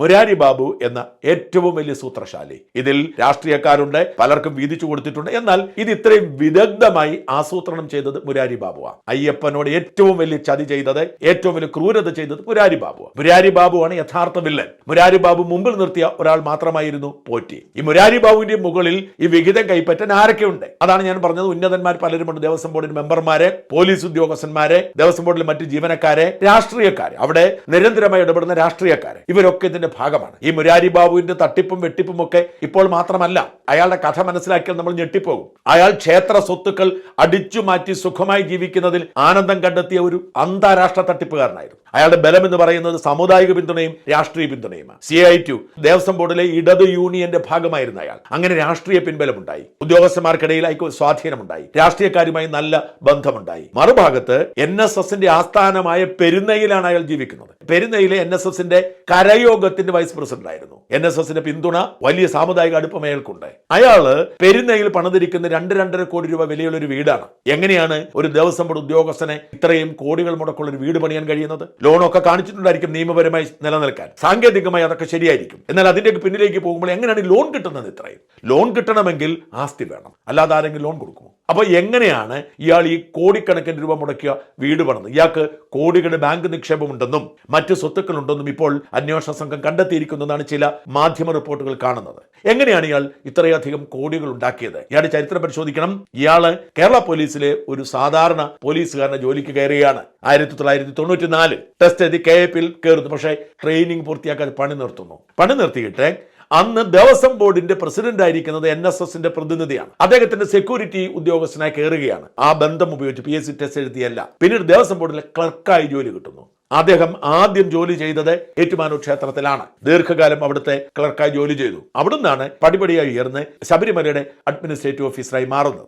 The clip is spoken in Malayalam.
മുരാരി ബാബു എന്ന ഏറ്റവും വലിയ സൂത്രശാലി. ഇതിൽ രാഷ്ട്രീയക്കാരുണ്ട് പലർക്കും വീതിച്ചു കൊടുത്തിട്ടുണ്ട്. എന്നാൽ ഇത് ഇത്രയും വിദഗ്ധമായി ആസൂത്രണം ചെയ്തത് മുരാരി ബാബുവാണ് അയ്യപ്പനോട് ഏറ്റവും വലിയ ചതി ചെയ്തത് ഏറ്റവും വലിയ ക്രൂരത ചെയ്തത് മുരാരി ബാബുവാണ് മുരാരി ബാബുവാണ് യഥാർത്ഥ വില്ലൻ. മുരാരി ബാബു മുമ്പിൽ നിർത്തിയ ഒരാൾ മാത്രമായിരുന്നു പോറ്റി. ഈ മുരാരി ബാബുവിന്റെ മുകളിൽ ഈ വിഹിതം കൈപ്പറ്റാൻ ആരൊക്കെയുണ്ട്? അതാണ് ഞാൻ പറഞ്ഞത്. ഉന്നതന്മാർ പലരുമുണ്ട്. ദേവസ്വം ബോർഡിന് മെമ്പർമാരെ പോലീസ് ഉദ്യോഗസ്ഥന്മാരെ ദേവസ്വം ബോർഡിലെ മറ്റ് ജീവനക്കാരെ രാഷ്ട്രീയക്കാരെ. അവിടെ നിരന്തരമായി ഇടപെടുന്ന രാഷ്ട്രീയക്കാരെ. ഇവരൊക്കെ ഇതിന്റെ ഭാഗമാണ്. ഈ മുരാരി ബാബുവിന്റെ തട്ടിപ്പും വെട്ടിപ്പും ഒക്കെ ഇപ്പോൾ മാത്രമല്ല അയാളുടെ കഥ മനസ്സിലാക്കിയാൽ നമ്മൾ ഞെട്ടിപ്പോകും. അയാൾ ക്ഷേത്ര സ്വത്തുക്കൾ അടിച്ചു മാറ്റി സുഖമായി ജീവിക്കുന്നതിൽ ആനന്ദം കണ്ടെത്തിയ ഒരു അന്താരാഷ്ട്ര തട്ടിപ്പുകാരനായിരുന്നു. അയാളുടെ ബലം എന്ന് പറയുന്നത് സാമുദായിക പിന്തുണയും രാഷ്ട്രീയ പിന്തുണയുമാണ്. സി ഐ ടു ദേവസ്വം ബോർഡിലെ ഇടത് യൂണിയന്റെ ഭാഗമായിരുന്ന അയാൾ. അങ്ങനെ രാഷ്ട്രീയ പിൻബലമുണ്ടായി. ഉദ്യോഗസ്ഥന്മാർക്കിടയിൽ അയക്ക് സ്വാധീനമുണ്ടായി. രാഷ്ട്രീയക്കാരുമായി നല്ല ബന്ധമുണ്ടായി. മറുഭാഗത്ത് എൻ എസ് എസിന്റെ ആസ്ഥാനമായ പെരുന്നയിലാണ് അയാൾ ജീവിക്കുന്നത്. പെരുന്നയിലെ എൻ എസ് എസിന്റെ കരയോഗത്തിന്റെ വൈസ് പ്രസിഡന്റ് ആയിരുന്നു. എൻ എസ് എസിന്റെ പിന്തുണ വലിയ സാമുദായിക അടുപ്പം അയാൾക്കുണ്ട് അയാൾ പെരുന്നയിൽ പണിതിരിക്കുന്ന രണ്ട് രണ്ടര കോടി രൂപ വിലയുള്ള ഒരു വീടാണ്. എങ്ങനെയാണ് ഒരു ദേവസ്വം ബോർഡ് ഉദ്യോഗസ്ഥനെ ഇത്രയും കോടികൾ മുടക്കുള്ള ഒരു വീട് പണിയാൻ കഴിയുന്നത്? ലോണൊക്കെ കാണിച്ചിട്ടുണ്ടായിരിക്കും നിയമപരമായി നിലനിൽക്കാൻ. സാങ്കേതികമായി അതൊക്കെ ശരിയായിരിക്കും. എന്നാൽ അതിന്റെ പിന്നിലേക്ക് പോകുമ്പോൾ എങ്ങനെയാണ് ലോൺ കിട്ടുന്നത് ഇത്രയും? ലോൺ കിട്ടണമെങ്കിൽ ആസ്തി വേണം. അല്ലാതെ ആരെങ്കിലും ലോൺ കൊടുക്കുമോ? അപ്പോൾ എങ്ങനെയാണ് ഇയാൾ ഈ കോടിക്കണക്കിന് രൂപ മുടക്കിയ വീട് പണത് ഇയാൾക്ക് കോടികളുടെ ബാങ്ക് നിക്ഷേപം ഉണ്ടെന്നും മറ്റ് സ്വത്തുക്കളുണ്ടെന്നും ഇപ്പോൾ അന്വേഷണ സംഘം കണ്ടെത്തിയിരിക്കുന്നതാണ് ചില മാധ്യമ റിപ്പോർട്ടുകൾ കാണുന്നത്. എങ്ങനെയാണ് ഇയാൾ ഇത്രയധികം കോടികൾ ഉണ്ടാക്കിയത്? ഇയാളുടെ ചരിത്രം പരിശോധിക്കണം. ഇയാൾ കേരള പോലീസിലെ ഒരു സാധാരണ പോലീസുകാരനെ ജോലിക്ക് കയറുകയാണ് ആയിരത്തി തൊള്ളായിരത്തി തൊണ്ണൂറ്റി നാല് ടെസ്റ്റ് എഴുതി കെ എപ്പിൽ കയറുന്നു. പക്ഷേ ട്രെയിനിങ് പൂർത്തിയാക്കാതെ പണി നിർത്തുന്നു. പണി നിർത്തിയിട്ട് അന്ന് ദേവസ്വം ബോർഡിന്റെ പ്രസിഡന്റ് ആയിരിക്കുന്നത് എൻ എസ് എസിന്റെ പ്രതിനിധിയാണ്. അദ്ദേഹത്തിന്റെ സെക്യൂരിറ്റി ഉദ്യോഗസ്ഥനായി കയറുകയാണ്. ആ ബന്ധം ഉപയോഗിച്ച് പി എസ് സി ടെസ്റ്റ് എഴുതിയല്ല. പിന്നീട് ദേവസ്വം ബോർഡിലെ ക്ലർക്കായി ജോലി കിട്ടുന്നു. അദ്ദേഹം ആദ്യം ജോലി ചെയ്തത് ഏറ്റുമാനൂർ ക്ഷേത്രത്തിലാണ്. ദീർഘകാലം അവിടുത്തെ ക്ലർക്കായി ജോലി ചെയ്തു. അവിടുന്നാണ് പടിപടിയായി ഉയർന്ന് ശബരിമലയുടെ അഡ്മിനിസ്ട്രേറ്റീവ് ഓഫീസറായി മാറുന്നത്.